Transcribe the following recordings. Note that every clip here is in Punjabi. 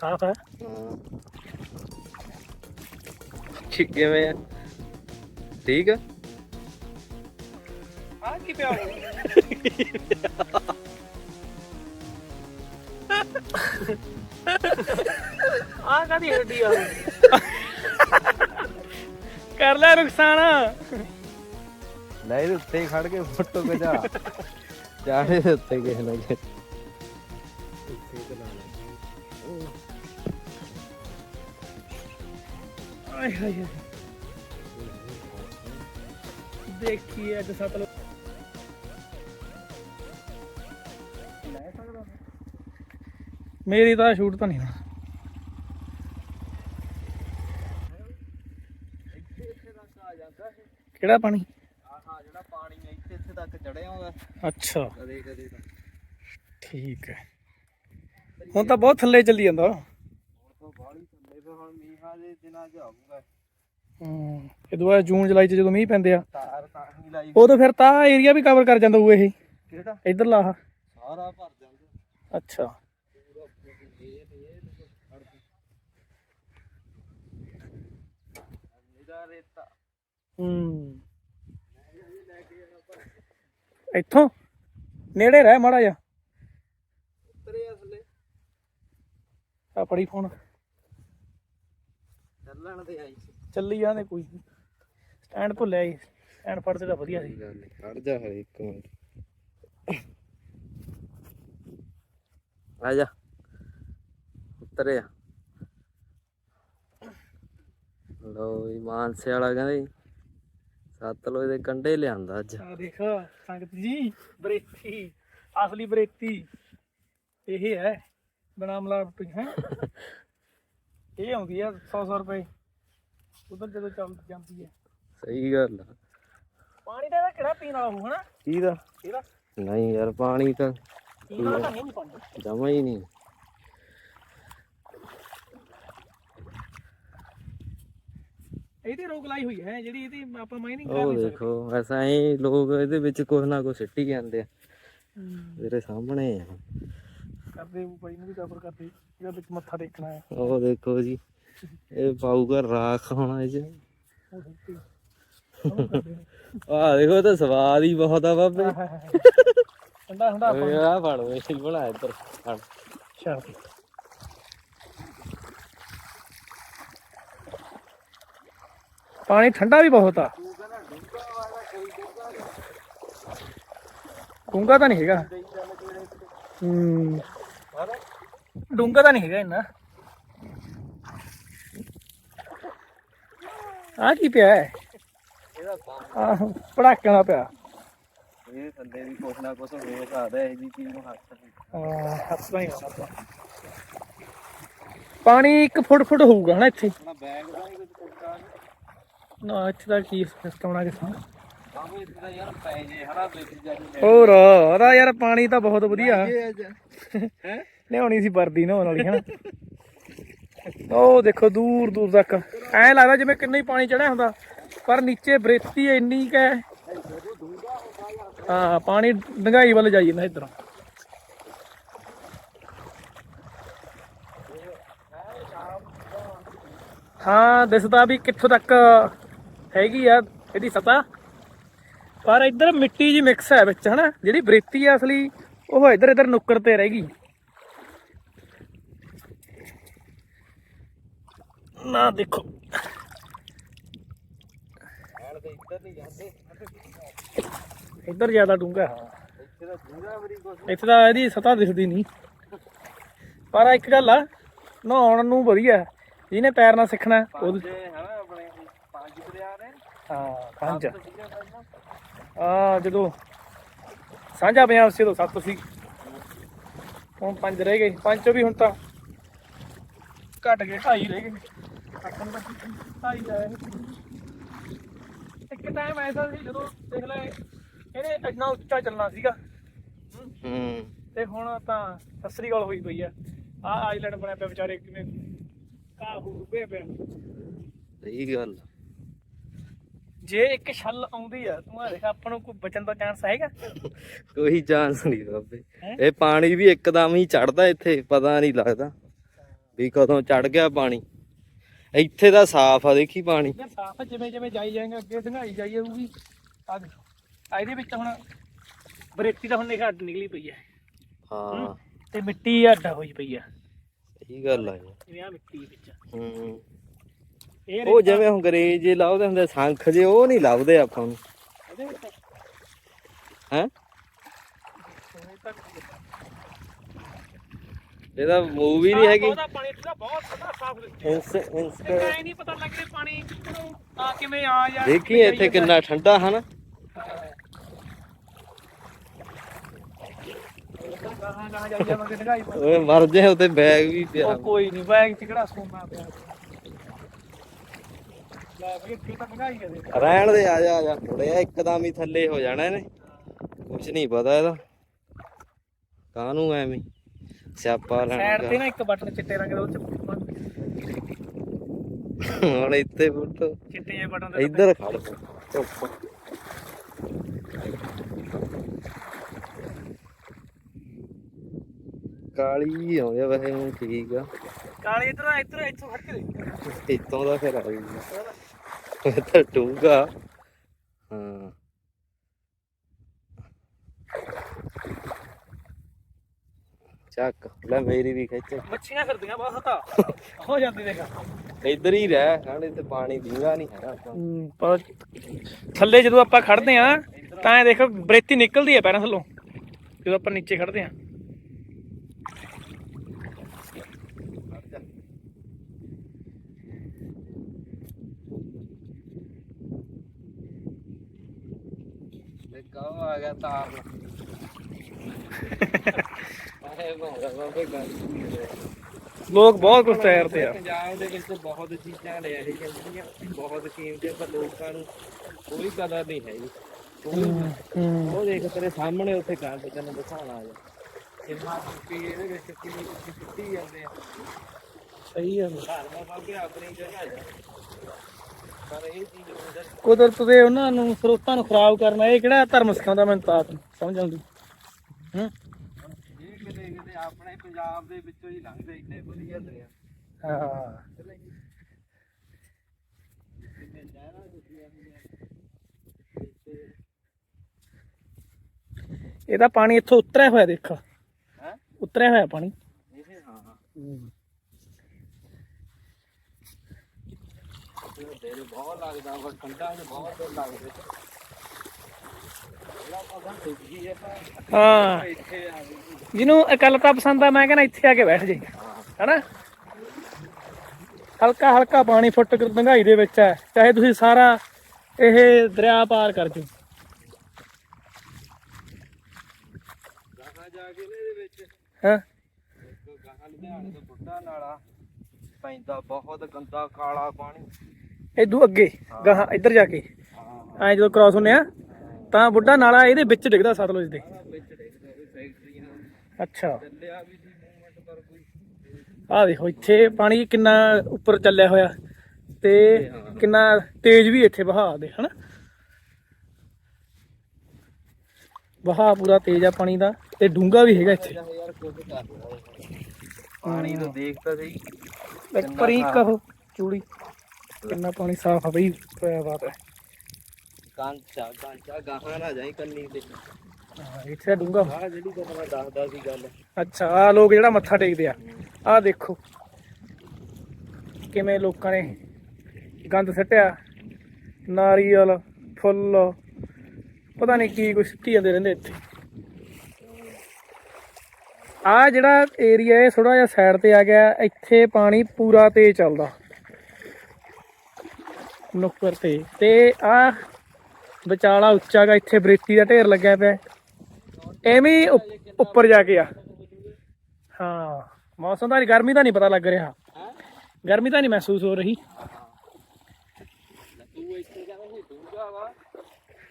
ਸਾਫ਼ ਹੈ ਹਾਂ ਠੀਕ ਕਿਵੇਂ ਆ? ਠੀਕ ਆ? ਆ ਕੀ ਪਿਆ? ਆ ਕਾਦੀ ਹੱਡੀ ਆ? ਕਰ ਲੈ ਨੁਕਸਾਨ। ਲੈ ਇਹਦੇ ਉੱਤੇ ਹੀ ਖੜ ਕੇ ਫੋਟੋ ਖਿਚਾ ਚਾਹੇ ਦੇ ਉੱਤੇ ਕਿਸੇ ਨਾ ਕਿਸੇ। ਆਏ ਹਾਏ ਹਾਏ। ਦੇਖੀ ਅੱਜ ਸਤਲੁਜ ਮੇਰੀ ਤਾਂ ਸ਼ੂਟ ਤਾਂ ਨਹੀਂ ਹੋਣਾ। ਕਿਹੜਾ ਪਾਣੀ? ਆਹ ਜਿਹੜਾ ਪਾਣੀ ਇੱਥੇ ਇੱਥੇ ਤੱਕ ਚੜਿਆ ਆਉਂਦਾ ਅੱਛਾ। ਕਦੇ ਕਦੇ ਤਾਂ ਠੀਕ ਹੈ। ਹੁਣ ਤਾਂ ਬਹੁਤ ਥੱਲੇ ਚੱਲੀ ਜਾਂਦਾ ਹੁਣ ਤਾਂ ਬਾਹਲੀ ਥੱਲੇ ਤੇ ਹੁਣ ਮੀਂਹਾਂ ਦੇ ਦਿਨਾਂ 'ਚ ਆਊਗਾ। ਹੂੰ। ਇਹ ਦੁਬਾਰਾ ਜੂਨ ਜੁਲਾਈ ਚ ਜਦੋਂ ਮੀਂਹ ਪੈਂਦੇ ਆ ਤਾਰ ਤਾਂ ਹੀ ਲਾਈ। ਉਦੋਂ ਫਿਰ ਤਾਂ ਏਰੀਆ ਵੀ ਕਵਰ ਕਰ ਜਾਂਦਾ ਉਹ ਇਹ। ਕਿਹੜਾ? ਇਧਰਲਾ ਆਹ। ਸਾਰਾ ਭਰ ਜਾਂਦਾ। ਅੱਛਾ। ਇਹਦਾ ਰੇਤਾ। ਹੂੰ। ਇੱਥੋਂ? ਨੇੜੇ ਰਹਿ ਮਾੜਾ ਜਾ ਉਤਰੇ ਅਸਲੇ ਆ ਪੜੀ ਫੋਨ। ਚੱਲਣ ਦੇ ਆਈ ਸੀ। ਚੱਲੀ ਜਾਂਦੇ ਕੋਈ ਸਟੈਂਡ ਭੁੱਲਿਆ ਹੀ ਸਟੈਂਡ ਫੜਦੇ ਤਾਂ ਵਧੀਆ ਸੀ। ਖੜ ਜਾ ਹਰੇ ਇੱਕ ਮਿੰਟ। ਆ ਜਾ। ਉਤਰੇ ਆ ਲੋ ਜੀ ਮਾਨਸੇ ਵਾਲਾ ਕਹਿੰਦੇ ਸਤਲੁਜ ਦੇ ਕੰਢੇ ਲਿਆਂਦਾ ਅੱਜ। ਆ ਦੇਖ ਸੰਗਤ ਜੀ ਬਰੇਤੀ ਅਸਲੀ ਬਰੇਤੀ। ਇਹ ਹੈ ਬਣਾ ਮਲਾਵਟ ਹੈ। ਇਹ ਆਉਂਦੀ ਆ 100 100 ਰੁਪਏ। ਉਧਰ ਜਦੋਂ ਚੱਲ ਜਾਂਦੀ ਹੈ ਸਹੀ ਗੱਲ ਆ। ਪਾਣੀ ਦਾ ਇਹਦਾ ਕਿਹੜਾ ਪੀਣ ਵਾਲਾ ਹੋਊ ਹਨਾ? ਕਿਹਦਾ? ਇਹਦਾ ਨਹੀਂ ਯਾਰ ਪਾਣੀ ਤਾਂ ਪੀਣ ਵਾਲਾ ਤਾਂ ਨਹੀਂ ਪਾਣੀ। ਜਮਾ ਹੀ ਨਹੀਂ। ਇਹਦੀ ਰੋਕ ਲਾਈ ਹੋਈ ਹੈ ਜਿਹੜੀ ਇਹਦੀ ਆਪਾਂ ਮਾਈਨਿੰਗ ਕਰ ਉਹ ਨਹੀਂ ਸਕਦੇ। ਦੇਖੋ ਐਸਾ ਹੀ ਲੋਕ ਇਹਦੇ ਵਿੱਚ ਕੁਛ ਨਾ ਕੁਛ ਸਿੱਟੀ ਜਾਂਦੇ ਆ। ਤੇਰੇ ਸਾਹਮਣੇ ਆ। ਕਰਦੇ ਉਹ ਬਾਈ ਨੂੰ ਵੀ ਕਵਰ ਕਰਦੇ। ਇਹਦਾ ਵਿੱਚ ਮੱਥਾ ਟੇਕਣਾ ਹੈ। ਉਹ ਦੇਖੋ ਜੀ ਇਹ ਪਾਊਗਾ ਰਾਖ ਹੋਣਾ ਇਹ ਚ ਉਹ ਸੁੱਤੀ ਉਹਨੂੰ ਕਰਦੇ ਨੇ। ਆਹ ਦੇਖੋ ਇਹ ਤਾਂ ਸਵਾਦ ਹੀ ਬਹੁਤ ਆ ਬਾਬੇ। ਹਾਏ ਹਾਏ ਹਾਏ। ਠੰਡਾ ਠੰਡਾ ਓਏ ਆ ਫੜ ਵੇ ਬਣਾ ਇੱਧਰ ਫੜ। ਚੱਲ। ਪਾਣੀ ਠੰਡਾ ਵੀ ਬਹੁਤ ਆ। ਡੂੰਗਾ ਤਾਂ ਨਹੀਂ ਹੈਗਾ। ਹੂੰ। ਡੂੰਗਾ ਤਾਂ ਨਹੀਂ ਹੈਗਾ ਇੰਨਾ। ਆ ਕੀ ਪਿਆ ਹੈ? ਇਹਦਾ ਆਹ ਪੜਾਕਿਆਂ ਦਾ ਪਿਆ। ਇਹ ਥੱਲੇ ਵੀ ਕੁਛ ਨਾ ਕੁਛ ਹੋ ਸਕਦਾ ਇਹ ਜੀ ਚੀਜ਼ ਨੂੰ ਹੱਥ ਹਾਂ ਹੱਥ ਨਾਲ ਹੀ ਆਉਣਾ ਆਪਾਂ। ਪਾਣੀ ਇੱਕ ਫੁੱਟ ਫੁੱਟ ਹੋਊਗਾ ਹਨਾ ਇੱਥੇ। ਆਪਣਾ ਬੈਗ ਦਾ ਹੀ ਕੁਝ ਕੁੱਟਾ ਨਾ ਇੱਥੇ ਦਾ ਕੀ ਸਿਸਟਮ ਆ ਕਿਸਾਂ ਆਵੇਂ ਇੱਥੇ ਤਾਂ ਯਾਰ ਪੈ ਜੇ ਹਨਾ ਵਿੱਚ ਜਾਨੀ ਹੋਰ ਉਹਦਾ ਯਾਰ ਪਾਣੀ ਤਾਂ ਬਹੁਤ ਵਧੀਆ। ਹੈ? ਲਿਆਉਣੀ ਸੀ ਵਰਦੀ ਨਾ ਵਾਲੀ, ਹਨਾ? ਉਹ ਦੇਖੋ ਦੂਰ ਦੂਰ ਤੱਕ। ਐ ਲੱਗਦਾ ਜਿਵੇਂ ਕਿੰਨਾ ਹੀ ਪਾਣੀ ਚੜਿਆ ਹੁੰਦਾ, ਪਰ ਨੀਚੇ ਬਰੇਤੀ ਇੰਨੀ ਕੈ ਹਾਂ। ਪਾਣੀ ਡੰਗਾਈ ਵੱਲ ਜਾਈ ਜਾਂਦਾ ਇਧਰ। ਹਾਂ, ਦਿਸਦਾ ਵੀ ਕਿੱਥੋਂ ਤੱਕ ਹੈਗੀ ਆ ਇਹਦੀ ਸਤਾ ਪਰ ਇੱਧਰ ਮਿੱਟੀ ਜੀ ਮਿਕਸ ਹੈ ਵਿੱਚ, ਹਨਾ? ਜਿਹੜੀ ਬਰੇਤੀ ਆ ਅਸਲੀ, ਉਹ ਇੱਧਰ ਇੱਧਰ ਨੁੱਕਰ ਤੇ ਰਹਿ ਗਈ। ਨਾ ਦੇਖੋ। ਇੱਧਰ ਜ਼ਿਆਦਾ ਡੂੰਘਾ। ਇੱਥੇ ਤਾਂ ਇਹਦੀ ਸਤਾ ਦਿਖਦੀ ਨਹੀਂ। ਪਰ ਇੱਕ ਗੱਲ ਆ ਨਹਾਉਣ ਨੂੰ ਵਧੀਆ। ਜਿਹਨੇ ਤੈਰਨਾ ਸਿੱਖਣਾ ਉਹ ਪੰਜ ਦਰਿਆ ਨੇ। ਹਾਂ ਆ ਜਦੋਂ ਸਾਂਝਾ ਪੰਜਾਬ ਸੀ ਉਦੋਂ ਸੱਤ ਸੀ। ਹੁਣ ਪੰਜ ਰਹਿ ਗਏ। ਪੰਜ ਚੋਂ ਵੀ ਹੁਣ ਤਾਂ ਘਟ ਗਏ ਢਾਈ ਰਹਿ ਗਏ। ਆਖਣ ਦਾ ਢਾਈ ਦਾ ਇੱਕ ਟਾਈਮ ਐਸਾ ਸੀ ਜਦੋਂ ਦੇਖ ਲੈ ਇਹਨੇ ਇੰਨਾ ਉੱਚਾ ਚੱਲਣਾ ਸੀਗਾ। ਹੂੰ। ਤੇ ਹੁਣ ਤਾਂ ਸਸਰੀ ਗੱਲ ਹੋਈ ਪਈ ਆ। ਆ ਆਈਲੈਂਡ ਬਣਿਆ ਪਿਆ ਵਿਚਾਰੇ ਕਿਵੇਂ ਕਾਹੂ ਰੁਪਏ ਪਿਆ। ਸਹੀ ਗੱਲ ਜੇ ਇੱਕ ਛੱਲ ਆਉਂਦੀ ਆ ਤੂੰ ਆ ਦੇਖ ਆਪਾਂ ਨੂੰ ਕੋਈ ਬਚਣ ਦਾ ਚਾਂਸ ਹੈਗਾ? ਕੋਈ ਚਾਂਸ ਨਹੀਂ ਬਾਬੇ? ਇਹ ਪਾਣੀ ਵੀ ਇੱਕਦਮ ਹੀ ਚੜਦਾ ਇੱਥੇ ਪਤਾ ਨਹੀਂ ਲੱਗਦਾ ਵੀ ਕਦੋਂ ਚੜ ਗਿਆ ਪਾਣੀ। ਇੱਥੇ ਦਾ ਸਾਫ਼ ਆ ਦੇਖੀ ਪਾਣੀ। ਇਹ ਸਾਫ਼ ਜਿਵੇਂ ਜਿਵੇਂ ਜਾਈ ਜਾਏਗਾ ਅੱਗੇ ਡੰਗਾਈ ਜਾਈ ਜਾਊਗੀ। ਆ ਦੇਖੋ ਆ ਇਹਦੇ ਵਿੱਚ ਹੁਣ ਬਰੇਤੀ ਤਾਂ ਹੁਣ ਨਿਕਲ ਅੱਡ ਨਿਕਲੀ ਪਈ ਹੈ। ਹਾਂ ਤੇ ਮਿੱਟੀ ਅੱਡਾ ਹੋਈ ਪਈ ਆ। ਸਹੀ ਗੱਲ ਆ। ਯਾਰ। ਜਿਵੇਂ ਆ ਮਿੱਟੀ ਵਿੱਚ ਹੂੰ। ਇਹ ਉਹ ਜਿਵੇਂ ਹੁਣ ਅੰਗਰੇਜ਼ ਜੇ ਲਾਉਂਦੇ ਹੁੰਦੇ ਸੰਖ ਜੇ ਉਹ ਨਹੀਂ ਲੱਭਦੇ ਆਪਾਂ ਨੂੰ ਇਹਦੇ ਵਿੱਚ ਹੈ ਸੋਨੇ ਤੱਕ ਇਹਦਾ ਮੂਵੀ ਨਹੀਂ ਹੈਗੀ। ਉਹਦਾ ਪਾਣੀ ਤਾਂ ਬਹੁਤ ਠੰਡਾ ਸਾਫ਼ ਦਿੱਤਾ ਇੰਸ ਇੰਸ ਐ ਨਹੀਂ ਪਤਾ ਲੱਗ ਰਿਹਾ ਪਾਣੀ ਕਿੱਥੋਂ ਆ ਕਿਵੇਂ ਆ ਜਾ ਦੇਖੀ ਇੱਥੇ ਕਿੰਨਾ ਠੰਡਾ ਹਨ? ਓਏ ਮਰ ਜੇ ਉੱਤੇ ਬੈਗ ਵੀ ਪਿਆ। ਕੋਈ ਨਹੀਂ ਬੈਗ ਚ ਕਿਹੜਾ ਸੋਨਾ ਪਿਆ। ਤਾਂ ਰਹਿਣ ਦੇ ਆ ਜਾ ਆ ਜਾ। ਮੁੜਿਆ ਇੱਕਦਮ ਹੀ ਥੱਲੇ ਹੋ ਜਾਣਾ ਇਹਨੇ। ਕੁਝ ਨਹੀਂ ਪਤਾ ਇਹਦਾ। ਕਾਹਨੂੰ ਐਵੇਂ? ਹੀ? ਸਿਆਪਾ ਸਾਈਡ ਤੇ ਲੈਣਾ ਨਾ ਇੱਕ ਬਟਨ ਚਿੱਟੇ ਰੰਗ ਦਾ ਉਹ ਚ ਹੁਣ ਇੱਥੇ ਫੁੱਟ। ਚਿੱਟੇ ਜਿਹੇ ਬਟਨ ਤੇ ਇੱਧਰ ਖੜ। ਧੁੱਪ ਕਾਲੀ ਆਉਂਦਾ ਵੈਸੇ ਹੁਣ ਠੀਕ ਆ। ਕਾਲੇ ਇਧਰ ਇਧਰ ਇੱਥੋਂ ਫੜ ਕੇ ਦੇ ਇੱਥੋਂ ਦਾ ਫਿਰ ਆ ਗਈ। ਇਹ ਤਾਂ ਡੂੰਘਾ। ਚੱਕ ਲੈ ਮੇਰੀ ਵੀ ਖਿੱਚ। ਮੱਛੀਆਂ ਫਿਰਦੀਆਂ ਬਹੁਤ ਹਤਾ ਹੋ ਜਾਂਦੀ ਦੇਖਾ। ਇੱਧਰ ਹੀ ਰਹਿ ਖਾਣੇ ਤੇ ਪਾਣੀ ਦੀਵਾ ਨਹੀਂ ਹੈਗਾ ਨੂੰ। ਪਰ ਥੱਲੇ ਜਦੋਂ ਆਪਾਂ ਖੜਦੇ ਆ ਤਾਂ ਇਹ ਦੇਖੋ ਬਰੇਤੀ ਨਿਕਲਦੀ ਹੈ ਪੈਰਾਂ ਥੱਲੋਂ। ਜਦੋਂ ਆਪਾਂ ਨੀਚੇ ਖੜਦੇ ਆ। ਤੇ ਕਾਹ ਆ ਗਿਆ ਤਾਰ। ਲੋਕ ਬਹੁਤ ਕੁਝ ਤੈਰਦੇ ਆ। ਪੰਜਾਬ ਦੇ ਵਿੱਚ ਬਹੁਤ ਚੀਜ਼ਾਂ ਲੈ ਆਈ ਜਾਂਦੀਆਂ ਬਹੁਤ ਕੀਮਤੀ ਪਰ ਲੋਕਾਂ ਨੂੰ ਕੋਈ ਕਦਰ ਨਹੀਂ ਹੈ ਜੀ ਉਹ ਦੇਖ ਤੇਰੇ ਸਾਹਮਣੇ ਉੱਥੇ ਕੰਡ ਤੈਨੂੰ ਦਿਖਾਉਣਾ ਆ। ਜਾ ਕਿੰਨਾ ਕੀ ਇਹਦੇ ਵਿੱਚ ਕਿੰਨੀ ਕੁ ਸਿੱਟੀ ਜਾਂਦੇ ਆ। ਸਹੀ ਹੈ ਧਰਮਾਂ ਬਾਬੇ ਆਪਣੀ ਜਗ੍ਹਾ ਜਾ ਪਰ ਇਹ ਚੀਜ਼ ਅੰਦਰ ਕੁਦਰਤ ਦੇ ਉਹਨਾਂ ਨੂੰ ਸਰੋਤਾਂ ਨੂੰ ਖਰਾਬ ਕਰਨਾ ਇਹ ਕਿਹੜਾ ਧਰਮ ਸਿਖਾਉਂਦਾ ਮੈਨੂੰ ਤਾਂ ਸਮਝ ਆਉਂਦੀ। ਹੂੰ। ਇਹ ਕਿਤੇ ਕਿਤੇ ਆਪਣੇ ਪੰਜਾਬ ਦੇ ਵਿੱਚੋਂ ਹੀ ਲੰਘਦੇ ਇੰਨੇ ਵਧੀਆ ਦਰਿਆ ਹਾਂ ਕਿੰਨੇ ਨਹਿਰਾਂ ਦਿੱਤੀਆਂ ਹੋਈਆਂ ਇਹਦਾ ਪਾਣੀ ਇੱਥੋਂ ਉਤਰਿਆ ਹੋਇਆ ਦੇਖ। ਹੈ? ਉਤਰਿਆ ਹੋਇਆ ਪਾਣੀ। ਇਹ ਹਾਂ ਹਾਂ ਤੇ ਬਹੁਤ ਲੱਗਦਾ ਵਾ ਤੇ ਬਹੁਤ ਲੱਗਦੇ। ਹੈ। ਪਰ ਹਾਂ ਜਿਹਨੂੰ ਇਕੱਲਤਾ ਪਸੰਦ ਆ, ਮੈਂ ਕਹਿੰਦਾ ਇੱਥੇ ਆ ਕੇ ਬੈਠ ਜਾਈ। ਹੈਨਾ? ਹਲਕਾ ਹਲਕਾ ਪਾਣੀ ਫੁੱਟ ਕੇ ਡੰਗਾਈ ਦੇ ਵਿੱਚ ਹੈ। ਚਾਹੇ ਤੁਸੀਂ ਸਾਰਾ ਇਹ ਦਰਿਆ ਪਾਰ ਕਰ ਜਾਓ। ਗਾਹਾਂ ਜਾ ਕੇ ਇਹਦੇ ਵਿੱਚ ਹਾਂ? ਗਾਹਾਂ ਲੁਧਿਆਣੇ ਤੋਂ ਬੁੱਢਾ ਨਾਲਾ ਪੈਂਦਾ ਬਹੁਤ ਗੰਦਾ ਕਾਲਾ ਪਾਣੀ ਇਦੋਂ ਅੱਗੇ, ਗਾਹਾਂ ਇੱਧਰ ਜਾ ਕੇ। ਐ ਜਦੋਂ ਕ੍ਰਾਸ ਹੁੰਨੇ ਆ ਤਾਂ ਬੁੱਢਾ ਨਾਲਾ ਇਹਦੇ ਵਿੱਚ ਡਿੱਗਦਾ ਸਤਲੁਜ ਦੇ। ਅੱਛਾ। ਆਹ ਦੇਖੋ ਇੱਥੇ ਪਾਣੀ ਕਿੰਨਾ ਉੱਪਰ ਚੱਲਿਆ ਹੋਇਆ ਤੇ ਕਿੰਨਾ ਤੇਜ਼ ਵੀ ਇੱਥੇ ਵਹਾਅ ਦੇ ਹਨਾ? ਵਹਾਅ ਪੂਰਾ ਤੇਜ਼ ਆ ਪਾਣੀ ਦਾ ਤੇ ਡੂੰਘਾ ਵੀ ਹੈਗਾ ਇੱਥੇ। ਪਾਣੀ ਨੂੰ ਦੇਖ ਤਾਂ ਸਹੀ। ਇੱਕ ਪਰੀ ਕਹੋ ਚੂੜੀ। ਕਿੰਨਾ ਪਾਣੀ ਸਾਫ਼ ਆ ਬਈ ਪਿਆ ਬਾਤ ਹੈ। ਕਾਂਚਾ ਕਾਂਚਾ ਗਾਹਾਂ ਨਾ ਜਾਈ ਕੰਨੀ ਤੇ। ਹਾਂ, ਇੱਥੇ ਡੂੰਘਾ। ਆਹ ਜਿਹੜੀ ਤੁਹਾਨੂੰ ਮੈਂ ਦੱਸਦਾ ਸੀ ਗੱਲ। ਅੱਛਾ ਆ ਲੋਕ ਜਿਹੜਾ ਮੱਥਾ ਟੇਕਦੇ ਆ ਆ ਦੇਖੋ। ਕਿਵੇਂ ਲੋਕਾਂ ਨੇ ਗੰਦ ਸੱਟਿਆ ਨਾਰੀਅਲ ਫੁੱਲ ਪਤਾ ਨਹੀਂ ਕੀ ਕੁਛ ਸਿੱਟੀ ਜਾਂਦੇ ਰਹਿੰਦੇ ਇੱਥੇ। ਆ ਜਿਹੜਾ ਏਰੀਆ ਇਹ ਥੋੜਾ ਜਿਹਾ ਸਾਈਡ ਤੇ ਆ ਗਿਆ ਇੱਥੇ ਪਾਣੀ ਪੂਰਾ ਤੇਜ਼ ਚੱਲਦਾ। ਨੁੱਕਰ ਤੇ। ਤੇ ਆ ਵਿਚਾਲਾ ਉੱਚਾ ਗਾ, ਇੱਥੇ ਬਰੇਤੀ ਦਾ ਢੇਰ ਲੱਗਿਆ ਪਿਆ। ਐਵੇਂ ਉੱਪਰ ਜਾ ਕੇ ਆ। ਹਾਂ, ਮੌਸਮ ਦਾ ਗਰਮੀ ਦਾ ਨਹੀਂ ਪਤਾ ਲੱਗ ਰਿਹਾ। ਗਰਮੀ ਤਾਂ ਨਹੀਂ ਮਹਿਸੂਸ ਹੋ ਰਹੀ।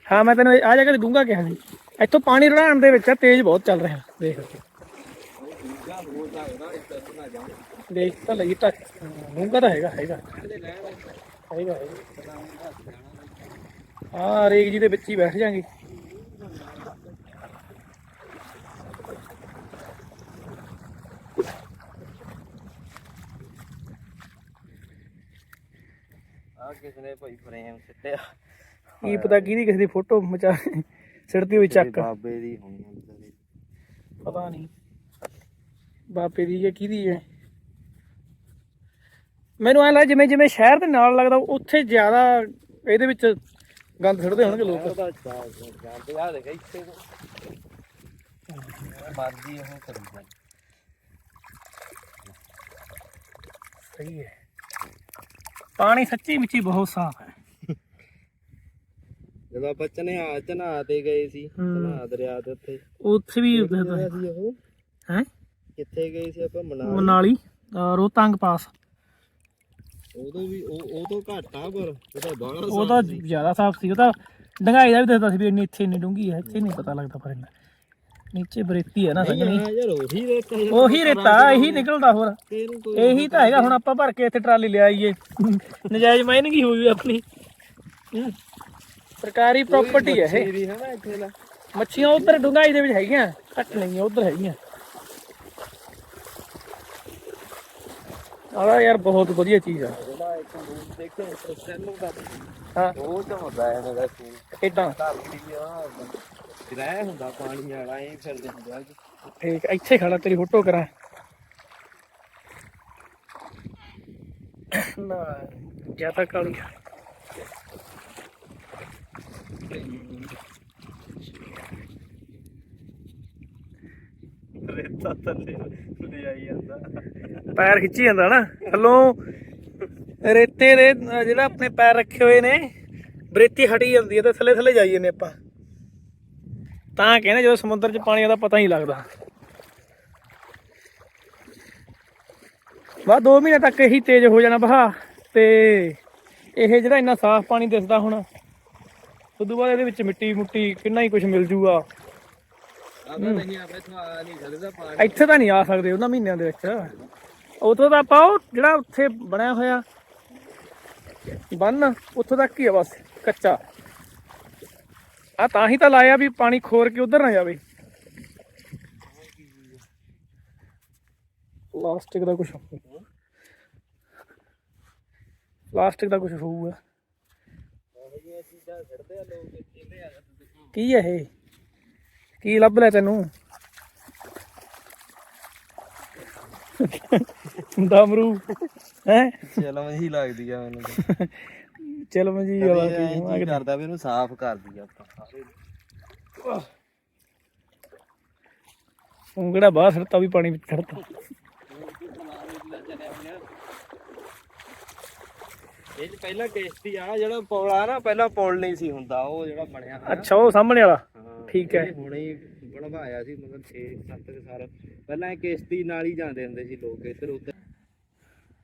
ਹਾਂ, ਮੈਂ ਤੈਨੂੰ ਆ ਜਗ੍ਹਾ ਤੇ ਡੂੰਗਾ ਕਿਹਾ ਸੀ। ਇੱਥੋਂ ਪਾਣੀ ਰੜਾਣ ਦੇ ਵਿੱਚ ਤੇਜ਼ ਬਹੁਤ ਚੱਲ ਰਿਹਾ। ਦੇਖ। ਦੇਖ ਤਾਂ ਲਈ ਤਾਂ ਡੂੰਗਾ ਤਾਂ ਹੈਗਾ ਹੈਗਾ। ਹੈਗਾ ਹੈਗਾ। ਹਾਂ ਰੇਗ ਜੀ ਦੇ ਵਿੱਚ ਹੀ ਬੈਠ ਜਾਗੇ। ਆ ਕਿਸਨੇ ਭਾਈ ਫਰੇਮ ਸਿੱਟਿਆ। ਕੀ ਪਤਾ ਕਿਹਦੀ ਕਿਸੇ ਦੀ ਫੋਟੋ ਮਚਾ ਸਿੜਦੀ ਹੋਈ ਚੱਕ। ਬਾਬੇ ਦੀ ਹੋਣੀ ਹੈ ਪਤਾ ਨਹੀਂ। ਬਾਪੇ ਦੀ ਹੈ ਕਿਹਦੀ ਹੈ। ਮੈਨੂੰ ਐ ਲੱਗਦਾ ਜਿਵੇਂ ਜਿਵੇਂ ਸ਼ਹਿਰ ਦੇ ਨਾਲ ਲੱਗਦਾ ਉੱਥੇ ਜ਼ਿਆਦਾ ਇਹਦੇ ਵਿੱਚ ਗੰਦ ਛੱਡਦੇ ਹੋਣਗੇ ਲੋਕ। ਉਹਦਾ ਜਾਂਦੇ ਆ ਦੇਖ ਇੱਥੇ ਮਰਦੀ ਉਹ ਕਰੀ ਜਾਂਦੀ ਸਹੀ ਹੈ। ਪਾਣੀ ਸੱਚੀ ਮੁੱਚੀ ਬਹੁਤ ਸਾਫ਼ ਹੈ। ਜਦੋਂ ਆਪਾਂ ਚਨਿਆ ਚਨਾ ਤੇ ਗਏ ਸੀ ਹੂੰ। ਚਨਾ ਦਰਿਆ ਦੇ ਉੱਤੇ। ਉੱਥੇ ਵੀ ਸੀ ਉਹ? ਹੈ? ਕਿੱਥੇ ਗਏ ਸੀ ਆਪਾਂ? ਮਨਾਲੀ। ਮਨਾਲੀ ਅਹ ਰੋਹਤਾਂਗ ਪਾਸ। ਉਦੋਂ ਵੀ ਉਹ ਉਹ ਤੋਂ ਘੱਟ ਆ ਪਰ ਉਹਦਾ ਬਾਹਲਾ ਉਹ ਤਾਂ ਜ਼ਿਆਦਾ ਸਾਫ਼ ਸੀ ਉਹ ਤਾਂ ਡੰਗਾਈ ਦਾ ਵੀ ਦੱਸਦਾ ਸੀ ਵੀ ਇੰਨੀ ਇੱਥੇ ਇੰਨੀ ਡੂੰਗੀ ਹੈ ਇੱਥੇ ਨਹੀਂ ਪਤਾ ਲੱਗਦਾ ਪਰ ਇੰਨਾ। ਨੀਚੇ ਬਰੇਤੀ ਹੈ ਨਾ ਸੰਗਣੀ ਯਾਰ ਉਹੀ ਰੇਤਾ ਯਾਰ। ਉਹੀ ਰੇਤਾ ਇਹੀ ਨਿਕਲਦਾ ਹੋਰ। ਤੈਨੂੰ ਕੋਈ ਇਹੀ ਤਾਂ ਹੈਗਾ ਹੁਣ ਆਪਾਂ ਭਰ ਕੇ ਇੱਥੇ ਟਰਾਲੀ ਲਿਆ ਆਈਏ। ਨਜਾਇਜ਼ ਮਾਈਨਿੰਗ ਹੋਈ ਆਪਣੀ। ਸਰਕਾਰੀ ਪ੍ਰਾਪਰਟੀ ਹੈ ਇਹ। ਮੱਛੀਆਂ ਉਧਰ ਡੁੰਗਾਈ ਦੇ ਵਿੱਚ ਹੈਗੀਆਂ ਘੱਟ ਨਹੀਂ ਉਧਰ ਹੈਗੀਆਂ। ਆਹ ਯਾਰ ਬਹੁਤ ਵਧੀਆ ਚੀਜ਼ ਆ। ਹਾਂ। ਉਹ ਤਾਂ ਹੁੰਦਾ ਹੈ ਸੀਨ ਇਦਾਂ ਧਰਤੀ ਆ ਗ੍ਰਹਿ ਹੁੰਦਾ ਪਾਣੀ ਵਾਲਾ ਐਂ ਫਿਰਦੇ ਹੁੰਦੇ ਆ ਠੀਕ ਇੱਥੇ ਖੜਾ, ਤੇਰੀ ਫੋਟੋ ਕਰਾਂ। ਨਾ ਜ਼ਿਆਦਾ ਕਾਲੀ ਆ। ਰੇਤਾ ਥੱਲੇ ਲੈ ਆਈ ਜਾਂਦਾ। ਪੈਰ ਖਿੱਚੀ ਜਾਂਦਾ ਨਾ। ਥੱਲੋਂ ਰੇਤੇ ਦੇ ਜਿਹੜਾ ਆਪਣੇ ਪੈਰ ਰੱਖੇ ਹੋਏ ਨੇ, ਬਰੇਤੀ ਹਟੀ ਜਾਂਦੀ ਹੈ ਤੇ ਥੱਲੇ ਥੱਲੇ ਜਾਈ ਜਾਂਦੇ ਆਪਾਂ। ਤਾਂ ਕਹਿੰਦੇ ਜਦੋਂ ਸਮੁੰਦਰ 'ਚ ਪਾਣੀ ਆਦਾ ਪਤਾ ਹੀ ਲੱਗਦਾ। ਬਾ 2 ਮਹੀਨੇ ਤੱਕ ਇਹੀ ਤੇਜ਼ ਹੋ ਜਾਣਾ ਬਹਾ ਤੇ ਇਹ ਜਿਹੜਾ ਇੰਨਾ ਸਾਫ਼ ਪਾਣੀ ਦਿਸਦਾ ਹੁਣ, ਉਦੋਂ ਬਾਅਦ ਇਹਦੇ ਵਿੱਚ ਮਿੱਟੀ ਮੁੱਟੀ ਕਿੰਨਾ ਹੀ ਕੁਝ ਮਿਲ ਜੂਗਾ। ਇੱਥੋਂ ਤਾਂ ਨਹੀਂ ਆ ਸਕਦੇ ਉਹਨਾਂ ਮਹੀਨਿਆਂ ਦੇ ਵਿੱਚ। ਉਥੋਂ ਤਾਂ ਆਪਾਂ ਉਹ ਜਿਹੜਾ ਉੱਥੇ ਬਣਿਆ ਹੋਇਆ ਬੰਨ ਉੱਥੋਂ ਤੱਕ ਹੀ ਆ ਬਸ ਕੱਚਾ। ਆ ਤਾਂ ਹੀ ਤਾਂ ਲਾਇਆ ਵੀ ਪਾਣੀ ਖੋਰ ਕੇ ਉਧਰ ਨਾ ਜਾਵੇ। ਪਲਾਸਟਿਕ ਦਾ ਕੁਝ ਪਲਾਸਟਿਕ ਦਾ ਕੁਝ ਹੋਊਗਾ। ਕੀ ਹੈ ਇਹ? ਕੀ ਲੱਭ ਲਿਆ ਤੈਨੂੰ? ਦਮਰੂ ਹੈ? ਚਲੋ ਹੀ ਲੱਗਦੀ ਆ ਮੈਨੂੰ ਤਾਂ। ਚਲ ਮਜੀ ਵਾਲਾ ਕਦੇ ਕੀ ਜੀ ਕਰਦਾ ਵੀ ਇਹਨੂੰ ਸਾਫ਼ ਕਰ ਦਈਏ ਆਪਾਂ ਕਿਹੜਾ ਬਾਹਰ ਛੱਡਤਾ ਵੀ ਪਾਣੀ ਵਿੱਚ ਛੱਡਤਾ ਇਹ ਪਹਿਲਾਂ ਕਿਸ਼ਤੀ ਆ ਜਿਹੜਾ ਪੁਲ ਆ ਨਾ ਪਹਿਲਾਂ ਪੁਲ ਨਹੀਂ ਸੀ ਹੁੰਦਾ ਉਹ ਜਿਹੜਾ ਬਣਿਆ ਹੋਇਆ। ਅੱਛਾ ਉਹ ਸਾਹਮਣੇ ਵਾਲਾ? ਹਾਂ, ਠੀਕ ਹੈ। ਇਹ ਹੁਣੇ ਹੀ ਬਣਵਾਇਆ ਸੀ ਮਤਲਬ 6 7 ਸਾਲ। ਪਹਿਲਾਂ ਇਹ ਕਿਸ਼ਤੀ ਨਾਲ ਹੀ ਜਾਂਦੇ ਹੁੰਦੇ ਸੀ ਲੋਕ ਇੱਧਰ ਉੱਧਰ।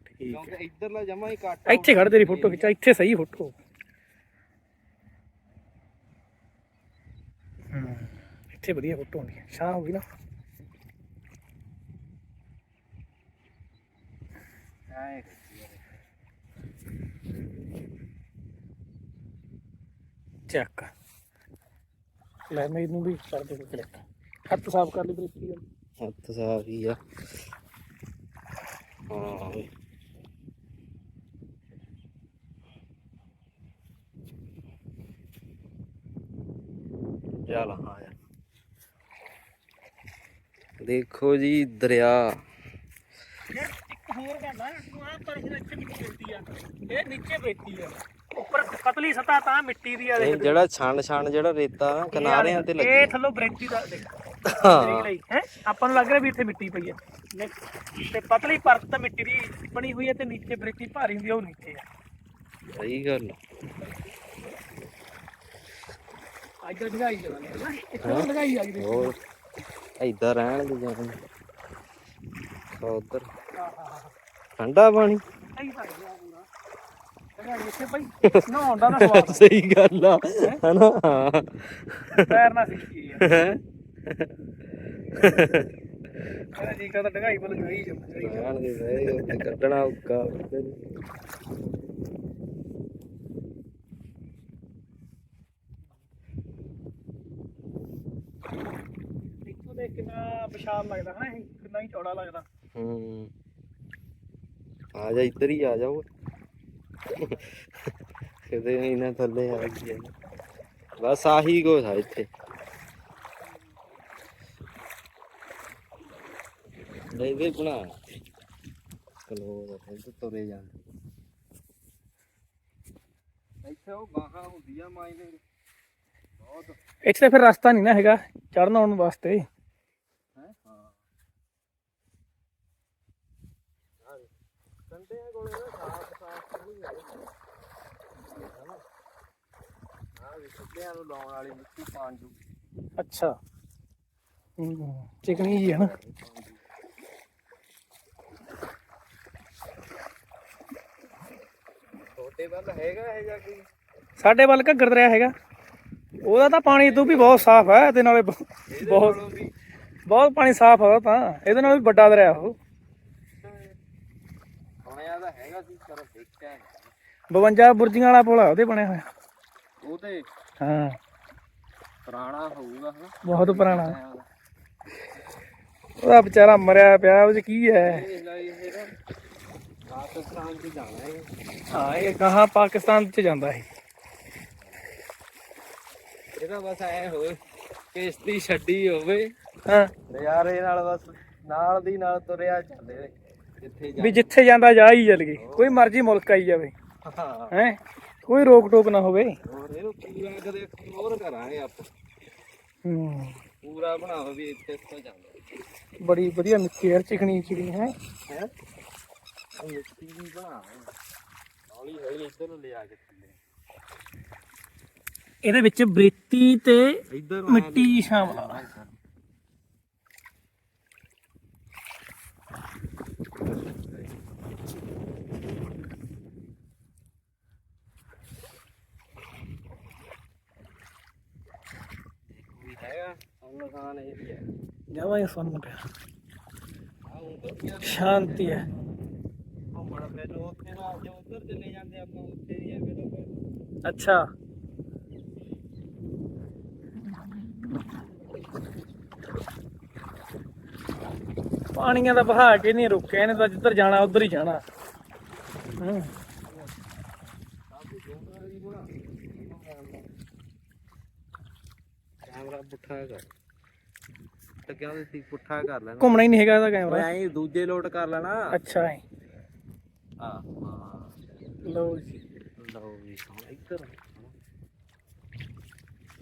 ਠੀਕ ਕਿਉਂਕਿ ਇੱਧਰਲਾ ਜਮਾ ਹੀ ਘੱਟ ਇੱਥੇ ਖੜ ਤੇਰੀ ਫੋਟੋ ਖਿੱਚਾ ਇੱਥੇ ਸਹੀ ਫੋਟੋ ਇੱਥੇ ਵਧੀਆ ਫੋਟੋ ਹੁੰਦੀ ਹੈ। ਸ਼ਾਹ ਹੋ ਗਈ ਨਾ। ਐਂ ਚੱਕ। ਲੈ ਮੈਂ ਇਹਨੂੰ ਵੀ ਕਰ ਦੇ ਕਲਿੱਕ ਹੱਥ ਸਾਫ਼ ਕਰ ਲਈ ਬ੍ਰੇਕੀ ਹੱਥ ਸਾਫ਼ ਹੀ ਆ। ਹਾਂ। ਓਏ। ਚੱਲ ਹਾਂ ਯਾਰ। ਦੇਖੋ ਜੀ ਦਰਿਆ। ਇੱਕ ਹੋਰ ਗੱਲ ਆ ਤੂੰ ਆ ਪਰ ਇੱਥੇ ਮਿੱਟੀ ਬੈਠੀ ਆ। ਇਹ ਨੀਚੇ ਬੈਠੀ ਆ। ਉੱਪਰ ਪਤਲੀ ਸਤ੍ਹਾ ਤਾਂ ਮਿੱਟੀ ਦੀ ਆ ਇਹ ਦੇਖ ਜਿਹੜਾ ਛਣ ਛਣ ਜਿਹੜਾ ਰੇਤਾ ਨਾ ਕਿਨਾਰਿਆਂ ਤੇ ਇਹ ਲੱਗੀ ਥੱਲੋਂ ਬ੍ਰੇਕੀ ਦਾ ਦੇਖ। ਹਾਂ। ਲਈ ਹੈ? ਆਪਾਂ ਨੂੰ ਲੱਗ ਰਿਹਾ ਵੀ ਇੱਥੇ ਮਿੱਟੀ ਪਈ ਹੈ ਨਹੀਂ, ਤੇ ਪਤਲੀ ਪਰਤ ਤਾਂ ਮਿੱਟੀ ਦੀ ਬਣੀ ਹੋਈ ਹੈ ਤੇ ਨੀਚੇ ਬ੍ਰੇਕੀ ਭਾਰੀ ਹੁੰਦੀ ਆ ਉਹ ਨੀਚੇ ਆ। ਸਹੀ ਗੱਲ ਅੱਜ ਤਾਂ ਢਗਾਈ ਜਾਵਾਂਗੇ ਇੱਥੇ ਢਗਾਈ ਆ ਗਈ। ਹੋਰ? ਏਦਾਂ ਰਹਿਣਗੇ ਜਾਂ ਉਧਰ? ਠੰਡਾ ਪਾਣੀ? ਸਹੀ ਢਗਾਈ ਇੱਥੇ ਪਈ ਨਹਾਉਣ ਦਾ ਨਾ ਸਵਾਦ ਸਹੀ ਗੱਲ ਆ ਹਨਾ? ਹਾਂ ਤੈਰਨਾ ਸਿੱਖੀ ਹੈਂ? ਮੇਰਾ ਜੀ ਕਰਦਾ ਢਗਾਈ ਵੱਲ ਜਾਈ ਜਾਵਾਂ ਜਾਈ ਜਾਵਾਂ। ਰਹਿਣ ਦੇ ਬਈ ਉੱਥੇ ਕੱਢਣਾ ਔਕਾ ਉੱਧਰ ਨੂੰ। ਇੱਥੋਂ ਦੇਖ ਕਿੰਨਾ ਵਿਸ਼ਾਲ ਲੱਗਦਾ ਹੈ ਇਹ? ਕਿੰਨਾ ਹੀ ਚੌੜਾ ਲੱਗਦਾ। ਹੂੰ। ਆ ਜਾ ਇੱਧਰ ਹੀ ਆ ਜਾਓ ਕਿਤੇ ਨਹੀਂ ਨਾ ਥੱਲੇ ਆ ਗਿਆ ਬਸ ਆਹੀ ਕੁਛ ਆ ਇੱਥੇ। ਦੇ ਦੇ ਬਣਾ। ਕਲੋ ਇੱਥੇ ਤੁਰੇ ਜਾਂਦੇ ਇੱਥੇ ਉਹ ਗਾਹਾਂ ਹੁੰਦੀਆਂ ਮਾਈਨੇ। ਬਹੁਤ। ਇੱਥੇ ਫਿਰ ਰਸਤਾ ਨਹੀਂ ਨਾ ਹੈਗਾ ਚੜਨ ਆਉਣ ਵਾਸਤੇ। ਹੈ? ਹਾਂ। ਕੰਡਿਆਂ ਕੋਲੇ ਨਾ ਸਾਫ਼ ਸਾਫ਼ ਨਹੀਂ ਹੈ ਆ ਵੀ ਕੁੱਤਿਆਂ ਨੂੰ ਲਾਉਣ ਵਾਲੀ ਮਿੱਟੀ ਪਾਂਜੂ ਅੱਛਾ। ਹੂੰ ਚਿਕਨੀ ਜੀ ਹੈ ਨਾ। ਛੋਟੇ ਵੱਲ ਹੈਗਾ ਇਹ ਜਾਂ ਕੋਈ? ਸਾਡੇ ਵੱਲ ਘੱਗਰ ਦਰਿਆ ਹੈਗਾ। ਉਹਦਾ ਤਾਂ ਪਾਣੀ ਤੋਂ ਵੀ ਬਹੁਤ ਸਾਫ਼ ਹੈ ਤੇ ਨਾਲੇ ਬਹੁਤ ਬਹੁਤ ਪਾਣੀ ਸਾਫ਼ ਉਹਦਾ ਤਾਂ। ਇਹਦੇ ਨਾਲ ਵੀ ਵੱਡਾ ਦਰਿਆ ਉਹ ਸੁਣਿਆ ਤਾਂ ਹੈਗਾ ਸੀ ਪਰ ਦੇਖਿਆ ਨਹੀਂ 52 ਬੁਰਜੀਆਂ ਵਾਲਾ ਪੁਲ ਆ ਉਹਦੇ ਬਣਿਆ ਹੋਇਆ। ਉਹ ਤੇ ਹਾਂ। ਪੁਰਾਣਾ ਹੋਊਗਾ ਹਨਾ? ਬਹੁਤ ਪੁਰਾਣਾ। ਉਹਦਾ ਵਿਚਾਰਾ ਮਰਿਆ ਪਿਆ ਉਹ 'ਚ ਕੀ ਹੈ? ਪਾਕਿਸਤਾਨ ਚ ਜਾਣਾ ਹੈ। ਹਾਂ ਇਹ ਕਹਾਂ ਪਾਕਿਸਤਾਨ 'ਚ ਜਾਂਦਾ ਹੈ ਇਹਦਾ ਬਸ ਐ ਹੋਵੇ ਕਿਸ਼ਤੀ ਛੱਡੀ ਹੋਵੇ ਹਾਂ। ਨਜ਼ਾਰੇ ਨਾਲ ਬਸ ਨਾਲ ਦੀ ਨਾਲ ਤੁਰਿਆ ਚੱਲੇ। ਵੀ ਜਿੱਥੇ ਜਾਂਦਾ ਜਾ ਹੀ ਚੱਲ ਗਈ। ਕੋਈ ਮਰਜ਼ੀ ਮੁਲਕ ਆਈ ਜਾਵੇ। ਹਾਂ। ਹੈ? ਕੋਈ ਰੋਕ ਟੋਕ ਨਾ ਹੋਵੇ। ਹੋਰ ਇਹਨੂੰ ਪੂਰਾ ਕਦੇ ਐਕਸਪਲੋਰ ਕਰਾਂਗੇ ਆਪਾਂ। ਹੂੰ। ਪੂਰਾ ਬਣਾਓ ਵੀ ਇੱਥੇ ਇੱਥੋਂ ਜਾਂਦਾ ਬੜੀ ਵਧੀਆ ਮਿੱਟੀ ਯਾਰ ਚਿਕਨੀ ਚਿਕਨੀ ਹੈ? ਹੈ? ਮਿੱਟੀ ਵੀ ਬਣਾ ਹੌਲੀ ਹੌਲੀ ਇੱਧਰ ਨੂੰ ਲਿਆ ਕੇ ਥੱਲੇ। ਇਹਦੇ ਵਿੱਚ ਬਰੇਤੀ ਤੇ ਮਿੱਟੀ ਸ਼ਾਮਲ ਆ। ਵੀ ਹੈਗਾ ਹੁਣ ਖਾਨ ਇਹ ਵੀ ਹੈ ਜਾਵਾ ਇਹ ਸੁਣ ਮੁੰਡਿਆ ਆ ਹੁਣ ਤਾਂ ਕੀ ਸ਼ਾਂਤੀ ਹੈ ਘੁੰਮਣ ਫਿਰ ਉੱਥੇ ਨਾ ਜੇ ਉੱਧਰ ਚਲੇ ਜਾਂਦੇ ਆਪਾਂ ਉੱਥੇ ਹੀ ਆ ਫਿਰ ਅੱਛਾ ਪਾਣੀਆਂ ਦਾ ਵਹਾ ਕੇ ਨਹੀਂ ਰੁਕਿਆ ਇਹਨੇ ਤਾਂ ਜਿੱਧਰ ਜਾਣਾ ਉਧਰ ਹੀ ਜਾਣਾ। ਹੂੰ। ਕੈਮਰਾ ਪੁੱਠਾ ਕਰ। ਲੱਗਿਆ ਉਹਦੇ ਸੀ ਪੁੱਠਾ ਕਰ ਲੈਣਾ। ਘੁੰਮਣਾ ਹੀ ਨਹੀਂ ਹੈਗਾ ਇਹਦਾ ਓਏ ਕੈਮਰਾ ਐਂ ਦੂਜੇ ਲੋਡ ਕਰ ਲੈਣਾ। ਅੱਛਾ ਹੈ ਆ ਹਾਂ। ਲਓ ਜੀ। ਲਓ ਵੀ ਹੁਣ ਇੱਧਰ।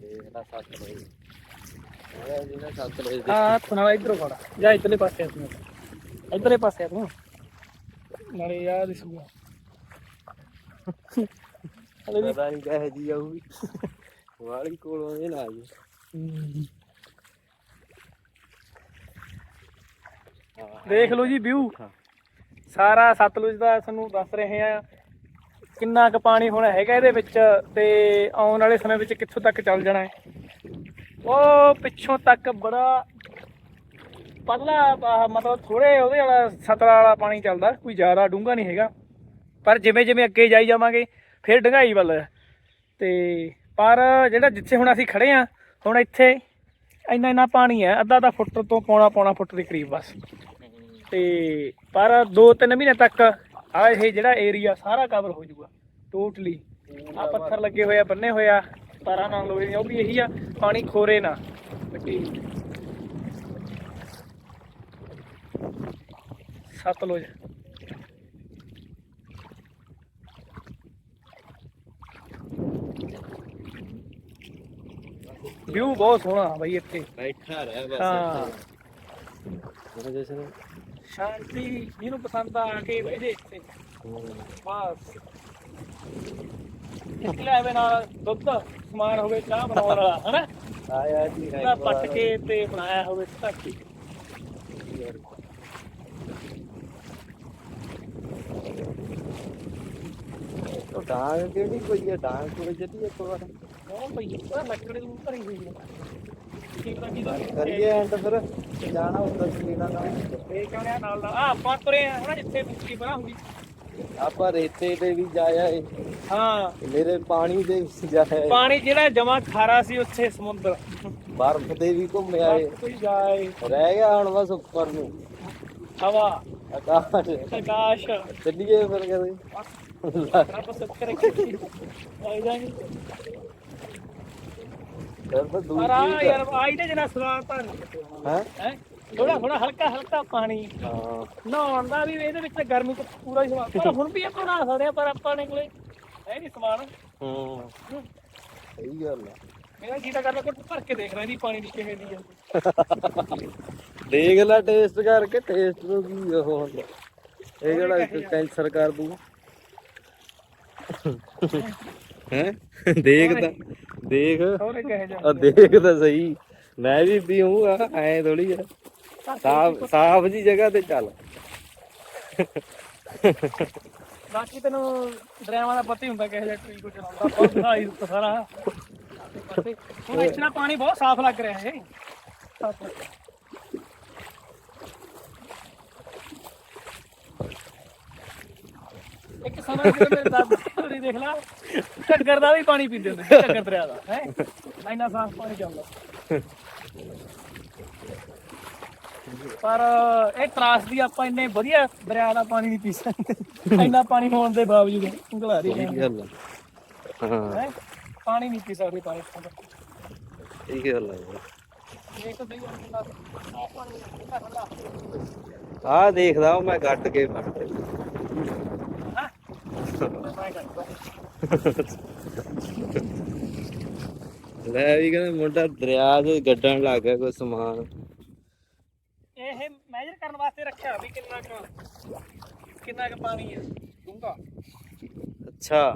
ਇਹ ਨਾ ਸੱਤ ਲੋਈ ਇਹ ਜਿਹਨੇ ਸੱਤ ਲੋਈ ਆ ਹੱਥ ਨਾਲ ਇਧਰੋਂ ਫੜ ਜਾ ਇਧਰਲੇ ਪਾਸੇ ਤੂੰ ਇਧਰਲੇ ਪਾਸੇ ਆ ਤੂੰ ਨਾਲੇ ਯਾਦ ਦਿਸੂਗਾ ਹਲੇ ਵੀ ਪਤਾ ਨਹੀਂ ਕਹੇ ਜੀ ਆਊਗੀ ਵਾਲੀ ਕੋਲੋਂ ਇਹ ਨਾ ਜੀ ਹਮ, ਹਾਂ ਦੇਖ ਲਓ ਜੀ ਵਿਊ। ਸਾਰਾ ਸਤਲੁਜ ਦਾ ਤੁਹਾਨੂੰ ਦੱਸ ਰਹੇ ਆ ਕਿੰਨਾ ਕੁ ਪਾਣੀ ਹੁਣ ਹੈਗਾ ਇਹਦੇ ਵਿੱਚ ਤੇ ਆਉਣ ਵਾਲੇ ਸਮੇਂ ਵਿੱਚ ਕਿੱਥੋਂ ਤੱਕ ਚੱਲ ਜਾਣਾ ਹੈ ਉਹ ਪਿੱਛੋਂ ਤੱਕ ਬੜਾ ਪਤਲਾ ਮਤਲਬ ਥੋੜੇ ਉਹਦੇ ਵਾਲਾ ਸਤਰਾ ਵਾਲਾ ਪਾਣੀ ਚੱਲਦਾ, ਕੋਈ ਜ਼ਿਆਦਾ ਡੂੰਘਾ ਨਹੀਂ ਹੈਗਾ। ਪਰ ਜਿਵੇਂ ਜਿਵੇਂ ਅੱਗੇ ਜਾਈ ਜਾਵਾਂਗੇ, ਫਿਰ ਡੰਗਾਈ ਵੱਲ। ਹੈ। ਤੇ ਪਰ ਜਿਹੜਾ ਜਿੱਥੇ ਹੁਣ ਅਸੀਂ ਖੜੇ ਆ ਹੁਣ ਇੱਥੇ ਇੰਨਾ ਇੰਨਾ ਪਾਣੀ ਹੈ, ਅੱਧਾ ਅੱਧਾ ਫੁੱਟ ਤੋਂ ਪੌਣਾ ਪੌਣਾ ਫੁੱਟ ਦੇ ਕਰੀਬ ਬਸ। ਤੇ ਪਰ 2-3 ਮਹੀਨੇ ਤੱਕ ਆ ਇਹ ਜਿਹੜਾ ਏਰੀਆ ਸਾਰਾ ਕਵਰ ਹੋ ਜਾਊਗਾ ਟੋਟਲੀ ਆ ਪੱਥਰ ਲੱਗੇ ਹੋਏ ਆ, ਬੰਨੇ ਹੋਏ ਆ। ਤਾਰਾਂ ਨਾਲ ਲੋਹੇ ਦੀਆਂ ਉਹ ਵੀ ਇਹੀ ਆ ਪਾਣੀ ਖੋਰੇ ਨਾ। ਮਿੱਟੀ ਸਤਲੁਜ ਵਿਊ ਬਹੁਤ ਸੋਹਣਾ ਬਈ ਇੱਥੇ। ਬੈਠਾ ਰਹਿ ਬਸ ਹਾਂ। ਜੈਸੇ ਸ਼ਾਂਤੀ ਜਿਹਨੂੰ ਪਸੰਦ ਆ ਕੇ ਜੇ ਇੱਥੇ। ਬਸ। ਹੋਵੇ ਨਾਲ ਦੁੱਧ ਸਮਾਨ ਹੋਵੇ ਚਾਹ ਬਣਾਉਣ ਵਾਲਾ ਹਨਾ? ਆਇਆ ਜੀ ਉਹਦਾ ਪੱਟ ਕੇ ਤੇ ਬਣਾਇਆ ਹੋਵੇ ਧਰਤੀ। ਉਹ ਡਾਂਗ ਕਿਹੜੀ ਕੋਈ ਹੈ? ਡਾਂਗ ਕੋਲ ਜੱਟੀ ਇੱਕ ਵਾਰ? ਉਹ ਪਈ ਉਹ ਲੱਕੜੇ ਨੂੰ ਭਰੀ ਹੋਈ ਹੈ। ਠੀਕ ਤਾਂ ਕੀ ਦਾ ਕਰੀਏ ਐਂਡ ਫਿਰ। ਜਾਣਾ ਉੱਧਰ ਸੀਨਾ ਨਾਲ। ਇਹ ਕਿਉਂ ਰਿਹਾ ਨਾਲ ਨਾਲ। ਆ ਆਪਾਂ ਤੁਰੇ ਆ ਹਨਾ ਜਿੱਥੇ ਮੁੱਕੀ ਬਣਾ ਹੁੰਦੀ ਆਪਾਂ ਰੇਤੇ ਤੇ ਵੀ ਜਾਇਆ ਏ ਹਾਂ। ਮੇਰੇ ਪਾਣੀ ਦੇ ਵਿੱਚ ਜਾਇਆ ਏ ਪਾਣੀ ਜਿਹੜਾ ਜਮਾ ਖਾਰਾ ਸੀ ਉੱਥੇ ਸਮੁੰਦਰ। ਬਰਫ਼ ਤੇ ਵੀ ਘੁੰਮਿਆ ਏ ਕੋਈ ਜਾਏ। ਰਹਿ ਗਿਆ ਹੁਣ ਬਸ ਉੱਪਰ ਨੂੰ। ਹਵਾ। ਆਕਾਸ਼। ਆਕਾਸ਼। ਚੱਲੀਏ ਫਿਰ ਕਦੇ। ਰੱਬ ਸੁੱਖ ਰੱਖੇ। ਆਈ ਯਾਰ ਪਰ ਆ ਯਾਰ ਆਈ ਤੇ ਜਨਾ ਸਵਾਦ ਤਾਂ ਹੈ? ਹੈ? ਥੋੜਾ ਥੋੜਾ ਹਲਕਾ ਹਲਕਾ ਪਾਣੀ। ਹਾਂ। ਨਹਾਉਣ ਦਾ ਵੀ ਇਹਦੇ ਵਿੱਚ ਗਰਮੀ ਤੋਂ ਪੂਰਾ ਹੀ ਸਵਾਦ। ਪਰ ਹੁਣ ਵੀ ਆਪਾਂ ਨਹਾ ਸਕਦੇ ਆ ਪਰ ਆਪਾਂ ਨੇ ਕੋਲੇ ਹੈ ਨਹੀਂ ਸਮਾਨ? ਹੂੰ ਸਹੀ ਗੱਲ ਆ। ਮੇਰਾ ਜੀ ਤਾਂ ਕਰਦਾ ਕੋਈ ਭਰ ਕੇ ਦੇਖ ਰਿਹਾ ਇਹਦੀ ਪਾਣੀ ਦੀ ਕਿਵੇਂ ਦੀ ਆ। ਦੇਖ ਲੈ ਟੇਸਟ ਕਰਕੇ ਟੇਸਟ ਨੂੰ ਕੀ ਉਹ ਹੁੰਦਾ। ਇਹ ਕਿਹੜਾ ਇੱਕ ਕੈਂਸਰ ਕਰ ਦੂ। ਹੈ? ਦੇਖ ਤਾਂ ਦੇਖ। ਆ ਦੇਖ ਤਾਂ ਸਹੀ। ਮੈਂ ਵੀ ਪੀਊਂਗਾ ਐ ਥੋੜੀ ਆ। ਸਾਫ਼ ਸਾਫ਼ ਜੀ ਜਗ੍ਹਾ ਤੇ ਚੱਲ। ਬਾਕੀ ਤੈਨੂੰ ਡਰਾਈਵਰਾਂ ਦਾ ਪਤਾ ਹੀ ਹੁੰਦਾ ਕਿਹੋ ਜਿਹਾ ਟਰੀ ਕੋ ਚਲਾਉਂਦਾ ਬਹੁਤ ਦਿੱਤਾ ਸਾਰਾ। ਹੁਣ ਇਸ ਨਾਲ ਪਾਣੀ ਬਹੁਤ ਸਾਫ਼ ਲੱਗ ਰਿਹਾ ਹੈ। ਇੱਕ ਸਮਾਂ ਜਦੋਂ ਮੇਰੇ ਦਾਦਾ ਦੇਖ ਲਾ ਝੱਗਰ ਦਾ ਵੀ ਪਾਣੀ ਪੀਂਦੇ ਹੁੰਦੇ ਸੀ, ਝੱਗਰ ਦਰਿਆ ਦਾ ਹੈ? ਇੰਨਾ ਸਾਫ਼ ਪਾਣੀ ਚੱਲਦਾ। ਪਰ ਇਹ ਤਰਾਸ ਦੀ ਆਪਾਂ ਇੰਨੇ ਵਧੀਆ ਦਰਿਆ ਦਾ ਪਾਣੀ ਨਹੀਂ ਪੀ ਸਕਦੇ। ਇੰਨਾ ਪਾਣੀ ਹੋਣ ਦੇ ਬਾਵਜੂਦ ਉਂਗਲਾਰੀ ਸਹੀ ਗੱਲ ਆ। ਹਾਂ। ਹੈ? ਪਾਣੀ ਨਹੀਂ ਪੀ ਸਕਦੇ ਪਾਣੀ ਤੋਂ ਠੀਕ ਗੱਲ ਗੱਲ ਆ ਦੇਖਦਾ ਮੈਂ ਗੱਟ ਕੇ ਫੜ ਹਾਂ? ਲੈ ਵੀ ਕਹਿੰਦੇ ਮੁੰਡਾ ਦਰਿਆ 'ਚ ਗੱਡਣ ਲੱਗ ਗਿਆ ਕੋਈ ਸਮਾਨ। ਰੱਖਿਆ ਵੀ ਕਿੰਨਾ ਕੁ ਕਿੰਨਾ ਕੁ ਪਾਣੀ ਹੈ ਡੂੰਘਾ। ਅੱਛਾ।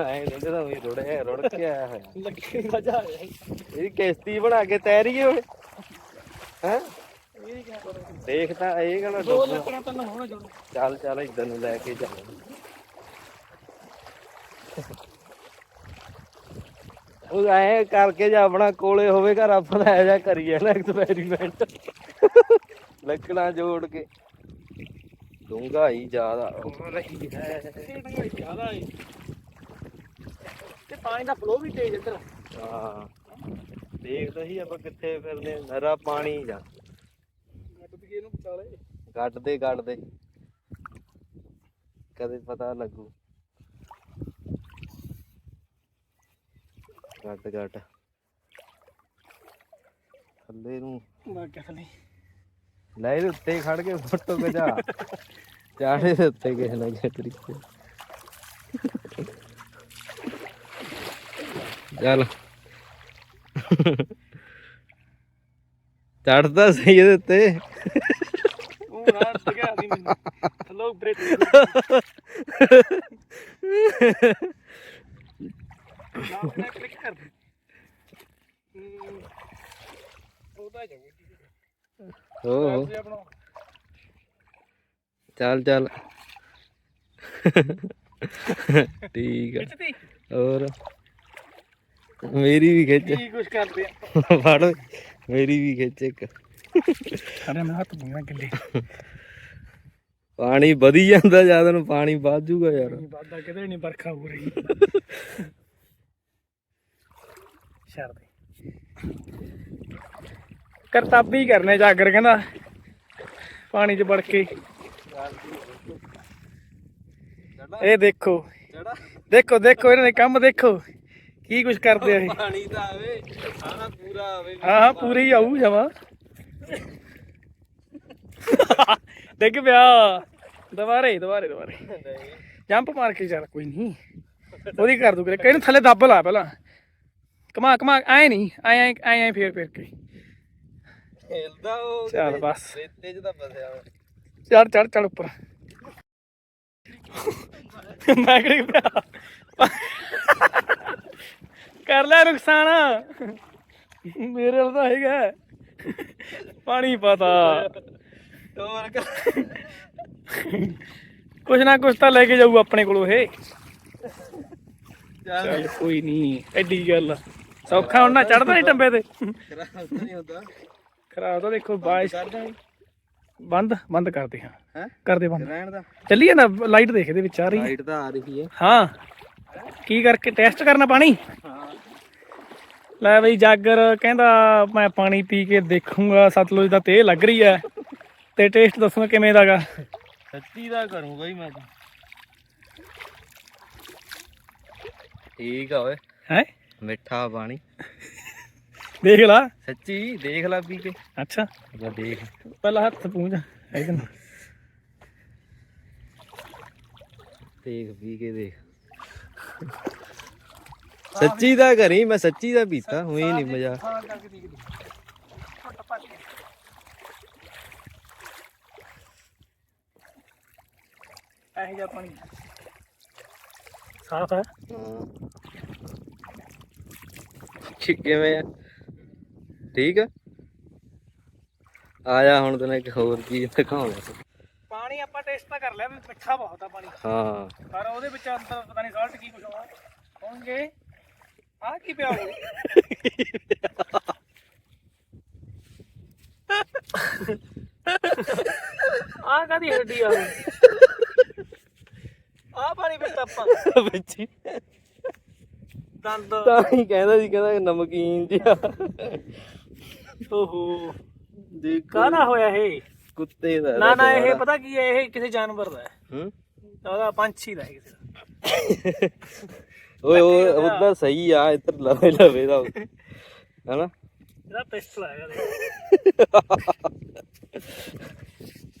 ਐ ਕਹਿੰਦੇ ਤਾਂ ਵੀ ਰੁੜਿਆ ਰੁੜ ਕੇ ਆਇਆ ਹੋਇਆ। ਲੱਗੇ ਮਜ਼ਾ ਆ ਰਿਹਾ ਇਹਦੀ ਕਿਸ਼ਤੀ ਬਣਾ ਕੇ ਤੈਰੀਏ ਓਏ ਹੈ ਦੇਖ ਤਾਂ ਇਹ ਕਿਹੜਾ ਦੋ ਲੱਕੜਾਂ ਤਾਂ ਨਾ ਹੋਣਾ ਜੋੜ ਚੱਲ ਚੱਲ ਇਧਰ ਨੂੰ ਲੈ ਕੇ ਚੱਲ ਉਹ ਐ ਕਰਕੇ ਜੇ ਆਪਣਾ ਕੋਲੇ ਹੋਵੇ ਘਰ ਆਪਾਂ ਤਾਂ ਐਜਾ ਕਰੀਏ ਨਾ ਐਕਸਪੈਰੀਮੈਂਟ ਲੱਕੜਾਂ ਜੋੜ ਕੇ। ਡੂੰਘਾ ਹੀ ਜ਼ਿਆਦਾ। ਹੋ ਰਹੀ ਹੈ ਇਹ ਤਾਂ ਜ਼ਿਆਦਾ ਹੈ ਤੇ ਪਾਣੀ ਦਾ ਫਲੋ ਵੀ ਤੇਜ਼ ਇੱਧਰ ਹਾਂ। ਦੇਖਦੇ ਹੀ ਆਪਾਂ ਕਿੱਥੇ ਫਿਰਦੇ ਨਰਾ ਪਾਣੀ ਜਾ। ਗੱਡਦੇ ਗੱਡਦੇ। ਕਦੇ ਪਤਾ ਲੱਗੂ। ਗੱਡ ਗੱਡ ਥੱਲੇ ਨੂੰ। ਮੈਂ ਕਿਹਾ ਨਹੀਂ ਲੈ ਇਹਦੇ ਉੱਤੇ ਖੜ ਕੇ ਫੋਟੋ ਖਿਚਾ। ਚਾੜੇ ਦੇ ਉੱਤੇ ਕਿਸੇ ਨਾ ਕਿਸੇ ਤਰੀਕੇ। ਚੱਲ। ਚੜਦਾ ਸਹੀ ਇਹਦੇ ਉੱਤੇ। ਉਹ ਨਾ ਟਿਕਿਆ ਸੀ ਮੈਨੂੰ। ਹਲੋ ਬ੍ਰੇਕ ਨਾ ਮੈਂ ਕਲਿੱਕ ਕਰ ਦੇ ਹਮ, ਉਹਦਾ ਜਾਊਗਾ ਹੋ ਹੋ। ਤੁਸੀਂ ਆਪਣਾ ਚੱਲ ਚੱਲ। ਠੀਕ ਆ। ਖਿੱਚਦੀ ਹੋਰ? ਮੇਰੀ ਵੀ ਖਿੱਚ। ਕੀ ਕੁਛ ਕਰਦੇ ਆ? ਫੜ ਓਏ, ਮੇਰੀ ਵੀ ਖਿੱਚ ਇੱਕ। ਅਰੇ ਮੈਂ ਹੱਥ ਪੂਣਾ ਕਿੱਲੇ। ਪਾਣੀ ਵਧੀ ਜਾਂਦਾ ਜ਼ਿਆਦਾ ਨੂੰ ਪਾਣੀ ਵੱਧ ਜੂਗਾ ਯਾਰ। ਨਹੀਂ ਵਾਦਾ ਕਿਤੇ ਨਹੀਂ ਵਰਖਾ ਹੋ ਰਹੀ। ਛੱਡ ਦੇ। ਕਰਤਾਬੀ ਕਰਨੇ ਜਾਗਰ ਕਹਿੰਦਾ। ਪਾਣੀ 'ਚ ਵੜ ਕੇ। ਇਹ ਦੇਖੋ। ਦੇਖੋ ਦੇਖੋ ਇਹਨਾਂ ਦੇ ਕੰਮ ਦੇਖੋ। ਕੀ ਕੁਛ ਕਰਦੇ ਆ ਇਹ। ਪਾਣੀ ਤਾਂ ਆਵੇ ਆਹ ਪੂਰਾ ਆਵੇ। ਹਾਂ ਹਾਂ ਪੂਰੀ ਆਊ ਜਮਾ। ਦੇਖ ਪਿਆ। ਦੁਬਾਰੇ ਦੁਬਾਰੇ ਦੁਬਾਰੇ। ਜੰਪ ਮਾਰ ਕੇ ਚੱਲ ਕੋਈ ਨਹੀਂ। ਉਹਦੀ ਕਰ ਦੂ ਕਰੇ। ਕਿਹਨੂੰ ਥੱਲੇ ਦੱਬ ਲਾ ਪਹਿਲਾਂ। ਕਮਾ ਕਮਾ ਐ ਨਹੀਂ ਐ ਐ ਐ ਫੇਰ ਫੇਰ ਕੇ ਖੇਲਦਾ ਉਹ ਚੱਲ ਬਸ। ਰੇਤੇ 'ਚ ਤਾਂ ਫਸਿਆ ਵਾ ਚੜ ਚੜ ਚੜ ਉੱਪਰ। ਮੈਂ ਕਿਹੜੀ ਕਰ ਲੈ ਨੁਕਸਾਨ। ਮੇਰੇ ਨਾਲ ਤਾਂ ਹੈਗਾ। ਪਾਣੀ ਪਤਾ। ਕਰ ਕੁਛ ਨਾ ਕੁਛ ਤਾਂ ਲੈ ਕੇ ਜਾਊ ਆਪਣੇ ਕੋਲੋਂ ਇਹ। ਚੱਲ। ਕੋਈ ਨਹੀਂ ਐਡੀ ਗੱਲ ਆ। ਸੌਖਾ ਹੁਣ ਨਾ ਚੜਦਾ ਨਹੀਂ ਟੰਬੇ ਤੇ। ਖਰਾਬ ਤਾਂ ਨਹੀਂ ਹੁੰਦਾ। ਖਰਾਬ ਤਾਂ ਦੇਖੋ ਬਾਰਿਸ਼ ਬੰਦ ਬੰਦ ਕਰਦੇ ਹਾਂ। ਹੈ? ਕਰਦੇ ਬੰਦ। ਰਹਿਣ ਦਾ। ਚੱਲੀਏ ਨਾ ਲਾਈਟ ਦੇਖ ਇਹਦੇ ਵਿੱਚ ਆ ਰਹੀ ਹੈ। ਲਾਈਟ ਤਾਂ ਆ ਰਹੀ ਹੈ। ਹਾਂ। ਕੀ ਕਰਕੇ ਟੈਸਟ ਕਰਨਾ ਪਾਣੀ? ਹਾਂ। ਲੈ ਬਈ ਜਾਗਰ ਕਹਿੰਦਾ ਮੈਂ ਪਾਣੀ ਪੀ ਕੇ ਦੇਖੂੰਗਾ ਸਤਲੁਜ ਦਾ ਤੇ ਲੱਗ ਰਹੀ ਹੈ। ਤੇ ਟੇਸਟ ਦੱਸੂਗਾ ਕਿਵੇਂ ਦਾਗਾ ਸੱਚੀ ਦਾ ਕਰੂੰਗਾ ਹੀ ਮੈਂ ਤਾਂ। ਠੀਕ ਆ ਓਏ। ਹੈ? ਮਿੱਠਾ ਪਾਣੀ। ਦੇਖ ਲਾ। ਸੱਚੀ? ਦੇਖ ਲੈ ਪੀ ਕੇ। ਅੱਛਾ। ਜਾ ਦੇਖ। ਪਹਿਲਾਂ ਹੱਥ ਪੂੰਝ। ਇਹਦੇ ਨਾਲ। ਦੇਖ ਪੀ ਕੇ ਦੇਖ। ਸੱਚੀ ਦਾ ਕਰੀ ਮੈਂ ਸੱਚੀ ਦਾ ਪੀਤਾ। ਹੋਈ ਨਹੀਂ ਮਜ਼ਾ। ਇਹ ਜਿਹਾ ਪਾਣੀ। ਸਾਫ਼ ਹੈ। ਕਿ- ਕਿਵੇਂ ਆ? ਠੀਕ ਆ? ਆ ਜਾ ਹੁਣ ਤੈਨੂੰ ਇੱਕ ਹੋਰ ਚੀਜ਼ ਦਿਖਾਉਣਾ। ਪਾਣੀ ਆਪਾਂ ਟੇਸਟ ਤਾਂ ਕਰ ਲਿਆ ਵੀ ਮਿੱਠਾ ਬਹੁਤ ਆ ਪਾਣੀ। ਹਾਂ। ਪਰ ਉਹਦੇ ਵਿੱਚ ਅੰਦਰ ਪਤਾ ਨਹੀਂ ਸਾਲਟ ਕੀ ਕੁਝ ਹੋਣਾ ਹੋਣਗੇ ਆ ਕੀ ਪਿਆ ਆ ਕਾਦੀ ਹੱਡੀ ਆ? ਆ ਪਾਣੀ ਵਿੱਚ ਆਪਾਂ। ਬੱਚੀ ਦੰਦ। ਤਾਂ ਹੀ ਕਹਿੰਦਾ ਸੀ ਕਹਿੰਦਾ ਨਮਕੀਨ ਜਿਹਾ। ਓਹੋ। ਦੇਖ ਕਾਹਦਾ ਹੋਇਆ ਇਹ? ਕੁੱਤੇ ਦਾ ਨਾ ਨਾ ਇਹ ਪਤਾ ਕੀ ਹੈ ਇਹ ਕਿਸੇ ਜਾਨਵਰ ਦਾ ਹੈ। ਹੂੰ? ਉਹਦਾ ਪੰਛੀ ਦਾ ਹੈ ਕਿਸੇ ਦਾ। ਓਏ ਓਏ ਉਹਦਾ ਸਹੀ ਆ ਇੱਧਰ ਲਵੇ ਲਵੇ ਦਾ ਹਨਾ? ਇਹਦਾ ਪਿਸਟਲ ਹੈਗਾ ਦੇਖ।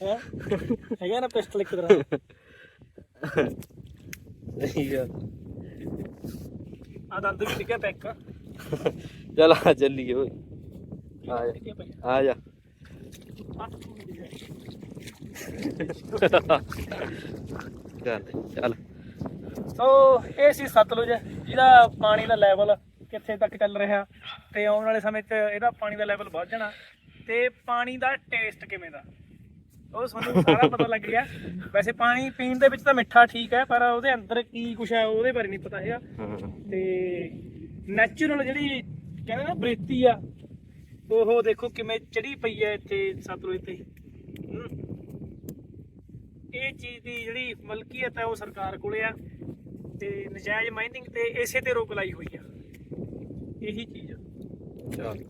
ਹੈਂ? ਹੈਗਾ ਨਾ ਪਿਸਟਲ ਇੱਕ ਤਰ੍ਹਾਂ। ਸਹੀ ਆ ਆ ਦੰਦ ਵੀ ਡਿੱਗਿਆ ਪੈਕ ਚੱਲ ਆ ਚੱਲੀਏ ਓਏ। ਆ ਜਾ। ਡਿੱਗਿਆ ਪਿਆ। ਆ ਜਾ। ਅੱਠ ਫੁੱਟ ਡਿੱਗਿਆ। ਚੱਲ ਚੱਲ। ਸੋ ਇਹ ਸੀ ਸਤਲੁਜ ਜਿਹਦਾ ਪਾਣੀ ਦਾ ਲੈਵਲ ਕਿੱਥੇ ਤੱਕ ਚੱਲ ਰਿਹਾ ਤੇ ਆਉਣ ਵਾਲੇ ਸਮੇਂ 'ਚ ਇਹਦਾ ਪਾਣੀ ਦਾ ਲੈਵਲ ਵੱਧ ਜਾਣਾ ਤੇ ਪਾਣੀ ਦਾ ਟੇਸਟ ਕਿਵੇਂ ਦਾ? ਉਹ ਸਾਨੂੰ ਸਾਰਾ ਪਤਾ ਲੱਗ ਗਿਆ। ਵੈਸੇ ਪਾਣੀ ਪੀਣ ਦੇ ਵਿੱਚ ਤਾਂ ਮਿੱਠਾ ਠੀਕ ਹੈ ਪਰ ਉਹਦੇ ਅੰਦਰ ਕੀ ਕੁਛ ਹੈ ਉਹਦੇ ਬਾਰੇ ਨਹੀਂ ਪਤਾ ਹੈਗਾ। ਤੇ ਨੈਚੁਰਲ ਜਿਹੜੀ ਕਹਿੰਦੇ ਨਾ ਬਰੇਤੀ ਆ ਉਹ ਦੇਖੋ ਕਿਵੇਂ ਚੜੀ ਪਈ ਹੈ ਇੱਥੇ ਸਤਲੁਜ ਤੇ। ਇਹ ਚੀਜ਼ ਦੀ ਜਿਹੜੀ ਮਲਕੀਅਤ ਹੈ ਉਹ ਸਰਕਾਰ ਕੋਲੇ ਆ ਤੇ ਨਜਾਇਜ਼ ਮਾਈਨਿੰਗ ਤੇ ਇਸੇ ਤੇ ਰੋਕ ਲਾਈ ਹੋਈ ਆ। ਇਹੀ ਚੀਜ਼ ਆ। ਚੱਲ।